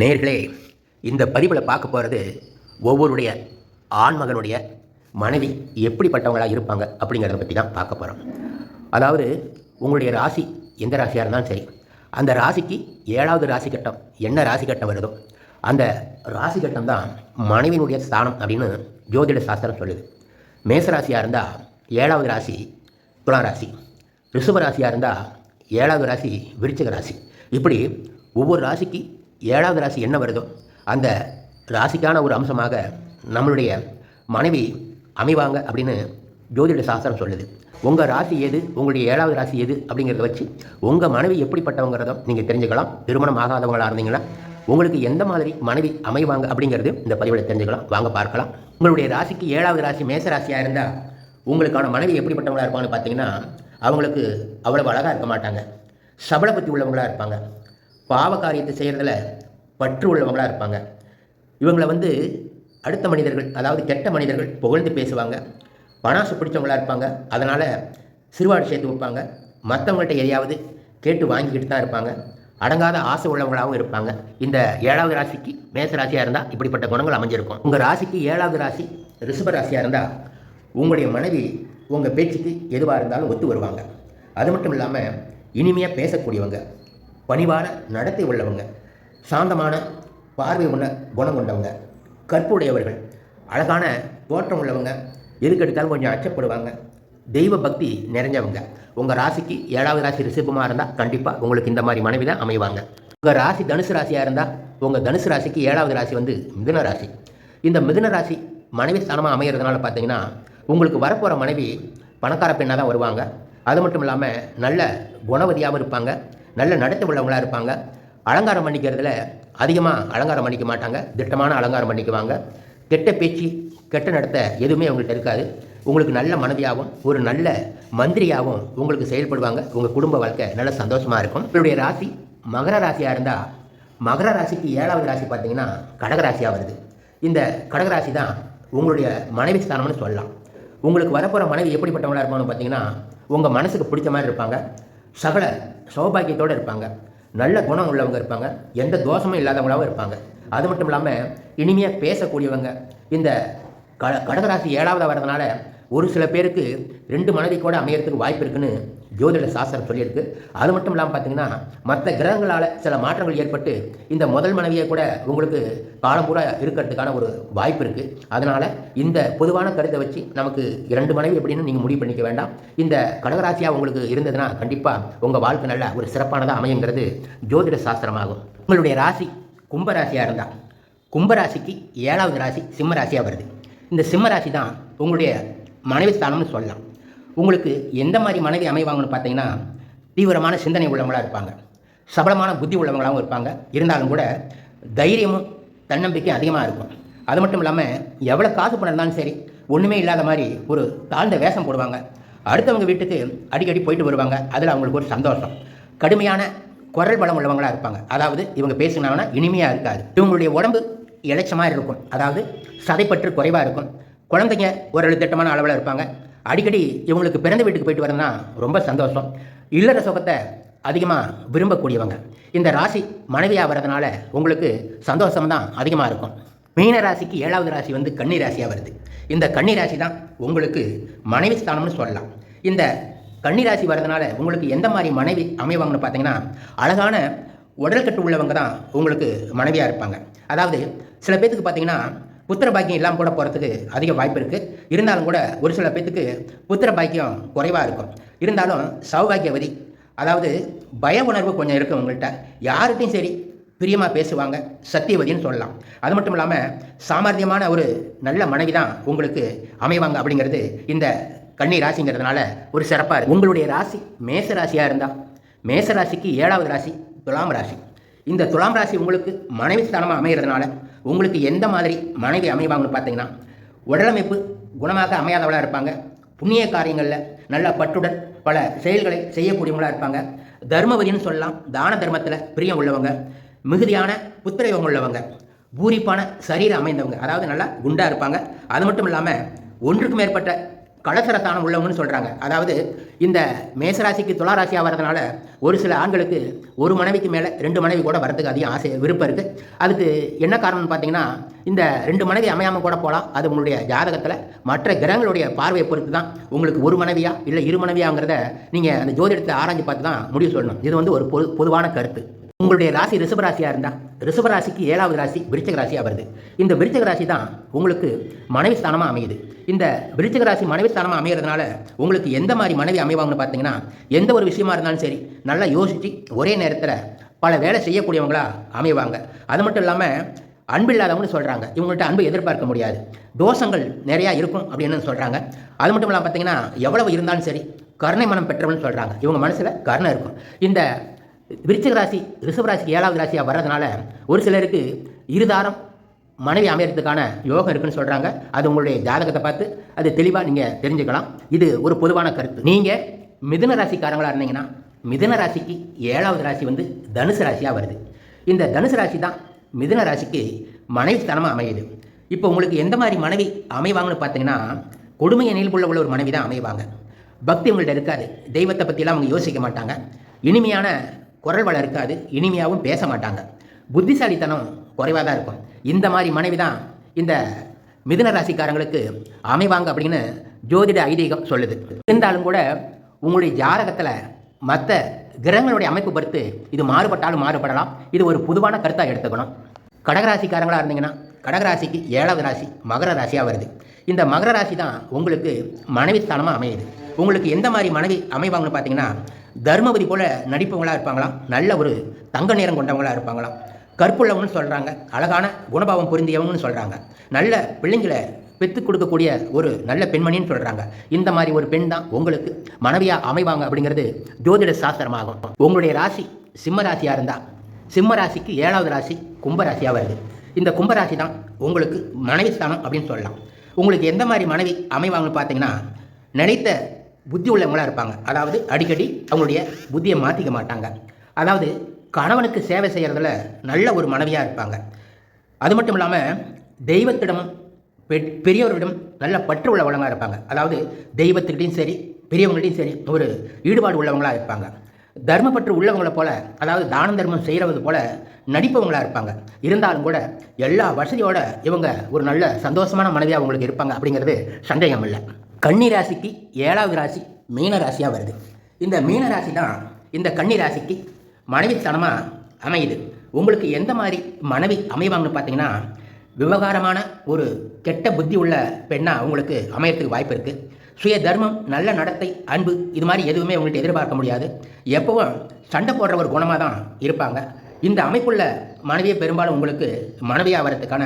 நேர்களே இந்த பதிவில் பார்க்க போகிறது ஒவ்வொருடைய ஆண்மகனுடைய மனைவி எப்படிப்பட்டவங்களாக இருப்பாங்க அப்படிங்கிறத பற்றி தான் பார்க்க போகிறோம் அதாவது உங்களுடைய ராசி எந்த ராசியாக இருந்தாலும் சரி அந்த ராசிக்கு ஏழாவது ராசி கட்டம் என்ன ராசி கட்டம் வருதோ அந்த ராசி கட்டம் தான் மனைவியினுடைய ஸ்தானம் அப்படின்னு ஜோதிட சாஸ்திரம் சொல்லுது. மேச ராசியாக இருந்தால் ஏழாவது ராசி துலா ராசி. ரிஷப ராசியாக இருந்தால் ஏழாவது ராசி விருச்சிக ராசி. இப்படி ஒவ்வொரு ராசிக்கு ஏழாவது ராசி என்ன வருதோ அந்த ராசிக்கான ஒரு அம்சமாக நம்மளுடைய மனைவி அமைவாங்க அப்படின்னு ஜோதிட சாஸ்திரம் சொல்லுது. உங்கள் ராசி எது? உங்களுடைய ஏழாவது ராசி எது? அப்படிங்கிறத வச்சு உங்கள் மனைவி எப்படிப்பட்டவங்கிறதும் நீங்கள் தெரிஞ்சுக்கலாம். திருமணம் ஆகாதவங்களாக இருந்தீங்கன்னா உங்களுக்கு எந்த மாதிரி மனைவி அமைவாங்க அப்படிங்கிறது இந்த பதிவில் தெரிஞ்சுக்கலாம். வாங்க பார்க்கலாம். உங்களுடைய ராசிக்கு ஏழாவது ராசி மேச ராசியாக இருந்தால் உங்களுக்கான மனைவி எப்படிப்பட்டவங்களாக இருப்பாங்கன்னு பார்த்தீங்கன்னா அவங்களுக்கு அவ்வளவு அழகாக இருக்க மாட்டாங்க. சபல பற்றி உள்ளவங்களாக இருப்பாங்க. பாவ காரியத்தை செய்கிறதுல பற்று உள்ளவங்களாக இருப்பாங்க. இவங்களை வந்து அடுத்த மனிதர்கள் அதாவது கெட்ட மனிதர்கள் புகழ்ந்து பேசுவாங்க. பணாசு பிடிச்சவங்களா இருப்பாங்க. அதனால் சிறுவாடு சேர்த்து வைப்பாங்க. மற்றவங்கள்ட்ட எதையாவது கேட்டு வாங்கிக்கிட்டு தான் இருப்பாங்க. அடங்காத ஆசை உள்ளவங்களாகவும் இருப்பாங்க. இந்த ஏழாவது ராசிக்கு மேச ராசியாக இருந்தால் இப்படிப்பட்ட குணங்கள் அமைஞ்சிருக்கும். உங்கள் ராசிக்கு ஏழாவது ராசி ரிஷப ராசியாக இருந்தால் உங்களுடைய மனைவி உங்கள் பேச்சுக்கு எதுவாக இருந்தாலும் ஒத்து வருவாங்க. அது மட்டும் இல்லாமல் இனிமையாக பேசக்கூடியவங்க. பணிவான நடத்தை உள்ளவங்க சாந்தமான பார்வை உள்ள குணம் கொண்டவங்க கற்புடையவர்கள் அழகான தோற்றம் உள்ளவங்க எதுக்கெடுத்தாலும் கொஞ்சம் அச்சப்படுவாங்க. தெய்வ பக்தி நிறைஞ்சவங்க. உங்கள் ராசிக்கு ஏழாவது ராசி ரிஷபமாக இருந்தால் கண்டிப்பாக உங்களுக்கு இந்த மாதிரி மனைவி தான் அமைவாங்க. உங்கள் ராசி தனுசு ராசியாக இருந்தால் உங்கள் தனுசு ராசிக்கு ஏழாவது ராசி வந்து மிதுன ராசி. இந்த மிதுன ராசி மனைவி ஸ்தானமாக அமைகிறதுனால பார்த்தீங்கன்னா உங்களுக்கு வரப்போகிற மனைவி பணக்கார பெண்ணாக தான் வருவாங்க. அது மட்டும் இல்லாமல் நல்ல குணவதியாகவும் இருப்பாங்க. நல்ல நடத்தை உள்ளவங்களாக இருப்பாங்க. அலங்காரம் பண்ணிக்கிறதுல அதிகமாக அலங்காரம் பண்ணிக்க மாட்டாங்க. திட்டமான அலங்காரம் பண்ணிக்குவாங்க. கெட்ட பேச்சு கெட்ட நடத்தை எதுவுமே அவங்கள்ட்ட இருக்காது. உங்களுக்கு நல்ல மனைவியாகவும் ஒரு நல்ல மந்திரியாகவும் உங்களுக்கு செயல்படுவாங்க. உங்கள் குடும்ப வாழ்க்கை நல்ல சந்தோஷமாக இருக்கும். உங்களுடைய ராசி மகர ராசியாக இருந்தால் மகர ராசிக்கு ஏழாவது ராசி பார்த்தீங்கன்னா கடகராசியாக வருது. இந்த கடகராசி தான் உங்களுடைய மனைவி ஸ்தானம்னு சொல்லலாம். உங்களுக்கு வரப்போகிற மனைவி எப்படிப்பட்டவங்களாக இருப்பாங்கன்னு பார்த்தீங்கன்னா உங்கள் மனசுக்கு பிடிச்ச மாதிரி இருப்பாங்க. சகல சௌபாகியத்தோடு இருப்பாங்க. நல்ல குணம் உள்ளவங்க இருப்பாங்க. எந்த தோஷமும் இல்லாதவங்களாகவும் இருப்பாங்க. அது மட்டும் இல்லாமல் இனிமையாக பேசக்கூடியவங்க. இந்த க கடகராசி ஏழாவதாக வரதுனால ஒரு சில பேருக்கு ரெண்டு மனைவி கூட அமையறதுக்கு வாய்ப்பு இருக்குன்னு ஜோதிட சாஸ்திரம் சொல்லியிருக்கு. அது மட்டும் இல்லாமல் பார்த்தீங்கன்னா மற்ற கிரகங்களால் சில மாற்றங்கள் ஏற்பட்டு இந்த முதல் மனைவியை கூட உங்களுக்கு காலம் கூட இருக்கிறதுக்கான ஒரு வாய்ப்பு இருக்குது அதனால் இந்த பொதுவான கருத்தை வச்சு நமக்கு இரண்டு மனைவி எப்படின்னு நீங்கள் முடிவு பண்ணிக்க வேண்டாம். இந்த கடகராசியாக உங்களுக்கு இருந்ததுன்னா கண்டிப்பாக உங்கள் வாழ்க்கை நல்ல ஒரு சிறப்பானதாக அமையுங்கிறது ஜோதிட சாஸ்திரமாகும். உங்களுடைய ராசி கும்பராசியாக இருந்தால் கும்பராசிக்கு ஏழாவது ராசி சிம்ம ராசியாக வருது. இந்த சிம்ம ராசி தான் உங்களுடைய மனைவி ஸ்தானம்னு சொல்லலாம். உங்களுக்கு எந்த மாதிரி மனைவி அமைவாங்கன்னு பார்த்தீங்கன்னா தீவிரமான சிந்தனை உள்ளவங்களாக இருப்பாங்க. சபலமான புத்தி உள்ளவங்களாகவும் இருப்பாங்க. இருந்தாலும் கூட தைரியமும் தன்னம்பிக்கையும் அதிகமாக இருக்கும். அது மட்டும் இல்லாமல் எவ்வளோ காசு பணம் இருந்தாலும் சரி ஒன்றுமே இல்லாத மாதிரி ஒரு தாழ்ந்த வேஷம் போடுவாங்க. அடுத்தவங்க வீட்டுக்கு அடிக்கடி போயிட்டு வருவாங்க. அதில் அவங்களுக்கு ஒரு சந்தோஷம். கடுமையான குரல் பலம் உள்ளவங்களாக இருப்பாங்க. அதாவது இவங்க பேசினாங்கன்னா இனிமையாக இருக்காது. இவங்களுடைய உடம்பு இளைச்சமாக இருக்கும். அதாவது சதைப்பற்று குறைவாக இருக்கும். குழந்தைங்க ஒரு திட்டமான அளவில் இருப்பாங்க. அடிக்கடி இவங்களுக்கு பிறந்த வீட்டுக்கு போயிட்டு வரதுனா ரொம்ப சந்தோஷம். இல்லற சுகத்தை அதிகமாக விரும்பக்கூடியவங்க. இந்த ராசி மனைவியாக வர்றதுனால உங்களுக்கு சந்தோஷம் தான் அதிகமாக இருக்கும். மீன ராசிக்கு ஏழாவது ராசி வந்து கன்னி ராசியாக வருது. இந்த கன்னி ராசி தான் உங்களுக்கு மனைவி ஸ்தானம்னு சொல்லலாம். இந்த கன்னி ராசி வர்றதுனால உங்களுக்கு எந்த மாதிரி மனைவி அமைவாங்கன்னு பார்த்தீங்கன்னா அழகான உடல் கட்டு உள்ளவங்க தான் உங்களுக்கு மனைவியாக இருப்பாங்க. அதாவது சில பேர்த்துக்கு பார்த்தீங்கன்னா புத்திர பாக்கியம் இல்லாமல் கூட போகிறதுக்கு அதிக வாய்ப்பு இருக்குது இருந்தாலும் கூட ஒரு சில பேத்துக்கு புத்திர பாக்கியம் குறைவாக இருக்கும். இருந்தாலும் சௌபாகியவதி அதாவது பய உணர்வு கொஞ்சம் இருக்கும் உங்கள்கிட்ட யார்கிட்டையும் சரி பிரியமாக பேசுவாங்க சத்தியவதின்னு சொல்லலாம். அது மட்டும் இல்லாமல் சாமர்த்தியமான ஒரு நல்ல மனைவி தான் உங்களுக்கு அமைவாங்க அப்படிங்கிறது இந்த கன்னி ராசிங்கிறதுனால ஒரு சிறப்பாக இருக்குது உங்களுடைய ராசி மேச ராசியாக இருந்தால் மேச ராசிக்கு ஏழாவது ராசி துலாம் ராசி. இந்த துலாம் ராசி உங்களுக்கு மனைவி ஸ்தானமாக அமைகிறதுனால உங்களுக்கு எந்த மாதிரி மனைவி அமைவாங்கன்னு பார்த்தீங்கன்னா உடலமைப்பு குணமாக அமையாதவளாக இருப்பாங்க. புண்ணிய காரியங்களில் நல்ல பற்றுடன் பல செயல்களை செய்யக்கூடியவங்களாக இருப்பாங்க. தர்மவதின்னு சொல்லலாம் தான தர்மத்தில் பிரியம் உள்ளவங்க மிகுதியான புத்திரயோகம் உள்ளவங்க பூரிப்பான சரீரம் அமைந்தவங்க. அதாவது நல்லா குண்டாக இருப்பாங்க. அது மட்டும் இல்லாமல் ஒன்றுக்கு மேற்பட்ட கலசரத்தானம் உள்ளவங்கன்னு சொல்கிறாங்க அதாவது இந்த மேசராசிக்கு துளாராசியாக வரதுனால ஒரு சில ஆண்களுக்கு ஒரு மனைவிக்கு மேலே ரெண்டு மனைவி கூட வரதுக்கு அதிகம் ஆசை விருப்பம் இருக்குது அதுக்கு என்ன காரணம்னு பார்த்தீங்கன்னா இந்த ரெண்டு மனைவி அமையாமல் கூட போகலாம் அது உங்களுடைய ஜாதகத்தில் மற்ற கிரகங்களுடைய பார்வையை பொறுத்து தான் உங்களுக்கு ஒரு மனைவியா இல்லை இரு மனைவியாங்கிறத நீங்கள் அந்த ஜோதிடத்தை ஆராய்ஞ்சு பார்த்து தான் முடிவு சொல்லணும். இது வந்து ஒரு பொது பொதுவான கருத்து. உங்களுடைய ராசி ரிஷபராசியாக இருந்தால் ரிஷபராசிக்கு ஏழாவது ராசி விருச்சக ராசியாக வருது. இந்த விருச்சக ராசி தான் உங்களுக்கு மனைவி ஸ்தானமாக அமையுது. இந்த விருச்சக ராசி மனைவி ஸ்தானமாக அமைகிறதுனால உங்களுக்கு எந்த மாதிரி மனைவி அமைவாங்கன்னு பார்த்தீங்கன்னா எந்த ஒரு விஷயமா இருந்தாலும் சரி நல்லா யோசித்து ஒரே நேரத்தில் பல வேலை செய்யக்கூடியவங்களா அமைவாங்க. அது மட்டும் இல்லாமல் அன்பில்லாதவங்கன்னு சொல்கிறாங்க இவங்கள்ட்ட அன்பு எதிர்பார்க்க முடியாது. தோஷங்கள் நிறையா இருக்கும் அப்படின்னு சொல்கிறாங்க அது மட்டும் இல்லாமல் பார்த்தீங்கன்னா எவ்வளவு இருந்தாலும் சரி கருணை மனம் பெற்றவன்னு சொல்கிறாங்க இவங்க மனசில் கருணை இருக்கும். இந்த விருச்சிக ராசி ரிஷப ராசிக்கு ஏழாவது ராசியாக வர்றதுனால ஒரு சிலருக்கு இருதாரம் மனைவி அமையறதுக்கான யோகம் இருக்குன்னு சொல்கிறாங்க அது உங்களுடைய ஜாதகத்தை பார்த்து அது தெளிவாக நீங்கள் தெரிஞ்சுக்கலாம். இது ஒரு பொதுவான கருத்து. நீங்கள் மிதுன ராசிக்காரங்களாக இருந்தீங்கன்னா மிதுன ராசிக்கு ஏழாவது ராசி வந்து தனுசு ராசியாக வருது. இந்த தனுசு ராசி தான் மிதுன ராசிக்கு மனைவி ஸ்தானமாக அமையுது. இப்போ உங்களுக்கு எந்த மாதிரி மனைவி அமைவாங்கன்னு பார்த்தீங்கன்னா கொடுமையை நிலப்புள்ள உள்ள ஒரு மனைவி தான் அமைவாங்க. பக்தி உங்கள்கிட்ட இருக்காது. தெய்வத்தை பற்றிலாம் அவங்க யோசிக்க மாட்டாங்க. இனிமையான குரல் வளம் இருக்காது இனிமையாகவும் பேச மாட்டாங்க. புத்திசாலித்தனம் குறைவாக தான் இருக்கும். இந்த மாதிரி மனைவி தான் இந்த மிதுன ராசிக்காரங்களுக்கு அமைவாங்க அப்படின்னு ஜோதிட ஐதீகம் சொல்லுது. இருந்தாலும் கூட உங்களுடைய ஜாதகத்தில் மற்ற கிரகங்களுடைய அமைப்பு பொறுத்து இது மாறுபட்டாலும் மாறுபடலாம். இது ஒரு பொதுவான கருத்தாக எடுத்துக்கணும். கடகராசிக்காரங்களாக இருந்தீங்கன்னா கடகராசிக்கு ஏழாவது ராசி மகர ராசியாக வருது. இந்த மகர ராசி தான் உங்களுக்கு மனைவி ஸ்தானமாக அமையுது. உங்களுக்கு எந்த மாதிரி மனைவி அமைவாங்கன்னு பார்த்தீங்கன்னா தர்மபதி போல நடிப்பவங்களாக இருப்பாங்களாம். நல்ல ஒரு தங்க நேரம் கொண்டவங்களாக இருப்பாங்களாம். கற்புள்ளவங்கன்னு சொல்கிறாங்க அழகான குணபாவம் பொருந்தியவங்கன்னு சொல்கிறாங்க நல்ல பிள்ளைங்களை பெற்று கொடுக்கக்கூடிய ஒரு நல்ல பெண்மணின்னு சொல்கிறாங்க இந்த மாதிரி ஒரு பெண் தான் உங்களுக்கு மனைவியாக அமைவாங்க அப்படிங்கிறது ஜோதிட சாஸ்திரமாகும். உங்களுடைய ராசி சிம்ம ராசியாக இருந்தால் சிம்ம ராசிக்கு ஏழாவது ராசி கும்பராசியாக வருது. இந்த கும்பராசி தான் உங்களுக்கு மனைவி ஸ்தானம் அப்படின்னு சொல்லலாம். உங்களுக்கு எந்த மாதிரி மனைவி அமைவாங்கன்னு பார்த்தீங்கன்னா நினைத்த புத்தி உள்ளவங்களாக இருப்பாங்க. அதாவது அடிக்கடி அவங்களுடைய புத்தியை மாற்றிக்க மாட்டாங்க. அதாவது கணவனுக்கு சேவை செய்கிறதுல நல்ல ஒரு மனைவியாக இருப்பாங்க. அது மட்டும் இல்லாமல் தெய்வத்திடம் பெ- பெரியவர்களிடம் நல்ல பற்று உள்ளவங்களாக இருப்பாங்க. அதாவது தெய்வத்துக்கிட்டையும் சரி பெரியவங்கள்டையும் சரி ஒரு ஈடுபாடு உள்ளவங்களாக இருப்பாங்க. தர்மப்பற்று உள்ளவங்களை போல அதாவது தான தர்மம் செய்கிறது போல நடிப்பவங்களாக இருப்பாங்க. இருந்தாலும் கூட எல்லா வசதியோட இவங்க ஒரு நல்ல சந்தோஷமான மனைவியாக அவங்களுக்கு இருப்பாங்க அப்படிங்கிறது சந்தேகம் இல்லை கன்னி ராசிக்கு ஏழாவது ராசி மீன ராசியாக வருது. இந்த மீன ராசி தான் இந்த கன்னி ராசிக்கு மனைவி ஸ்தானமாக அமையுது. உங்களுக்கு எந்த மாதிரி மனைவி அமைவாங்கன்னு பார்த்தீங்கன்னா விவகாரமான ஒரு கெட்ட புத்தி உள்ள பெண்ணாக உங்களுக்கு அமையறதுக்கு வாய்ப்பு இருக்குது சுய தர்மம் நல்ல நடத்தை அன்பு இது மாதிரி எதுவுமே உங்கள்கிட்ட எதிர்பார்க்க முடியாது. எப்பவும் சண்டை போடுற ஒரு குணமாக தான் இருப்பாங்க. இந்த அமைப்புள்ள மனைவியை பெரும்பாலும் உங்களுக்கு மனைவியாக வரதுக்கான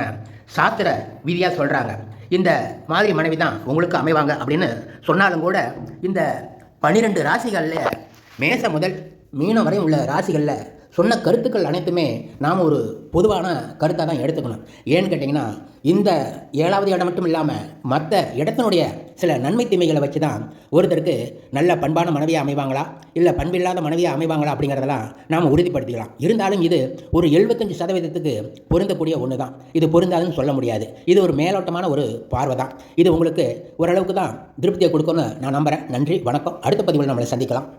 சாஸ்திர விதியாக சொல்கிறாங்க இந்த மாதிரி மனைவி தான் உங்களுக்கு அமைவாங்க அப்படின்னு சொன்னாலும் கூட இந்த பன்னிரெண்டு ராசிகளில் மேச முதல் மீனம் வரை உள்ள ராசிகளில் சொன்ன கருத்துக்கள் அனைத்துமே நாம் ஒரு பொதுவான கருத்தாக தான் எடுத்துக்கணும். ஏன்னு கேட்டிங்கன்னா இந்த ஏழாவது இடம் மட்டும் இல்லாமல் மற்ற இடத்தினுடைய சில நன்மை தீமைகளை வச்சு தான் ஒருத்தருக்கு நல்ல பண்பான மனைவியாக அமைவாங்களா? இல்லை பண்பில்லாத மனைவியாக அமைவாங்களா அப்படிங்கிறதெல்லாம் நாம் உறுதிப்படுத்திக்கலாம். இருந்தாலும் இது ஒரு எழுபத்தஞ்சு சதவீதத்துக்கு பொருந்தக்கூடிய ஒன்று தான் இது பொருந்தாதுன்னு சொல்ல முடியாது. இது ஒரு மேலோட்டமான ஒரு பார்வை தான் இது உங்களுக்கு ஓரளவுக்கு தான் திருப்தியை கொடுக்கும்னு நான் நம்புகிறேன் நன்றி வணக்கம். அடுத்த பதிவில் நம்மளை சந்திக்கலாம்.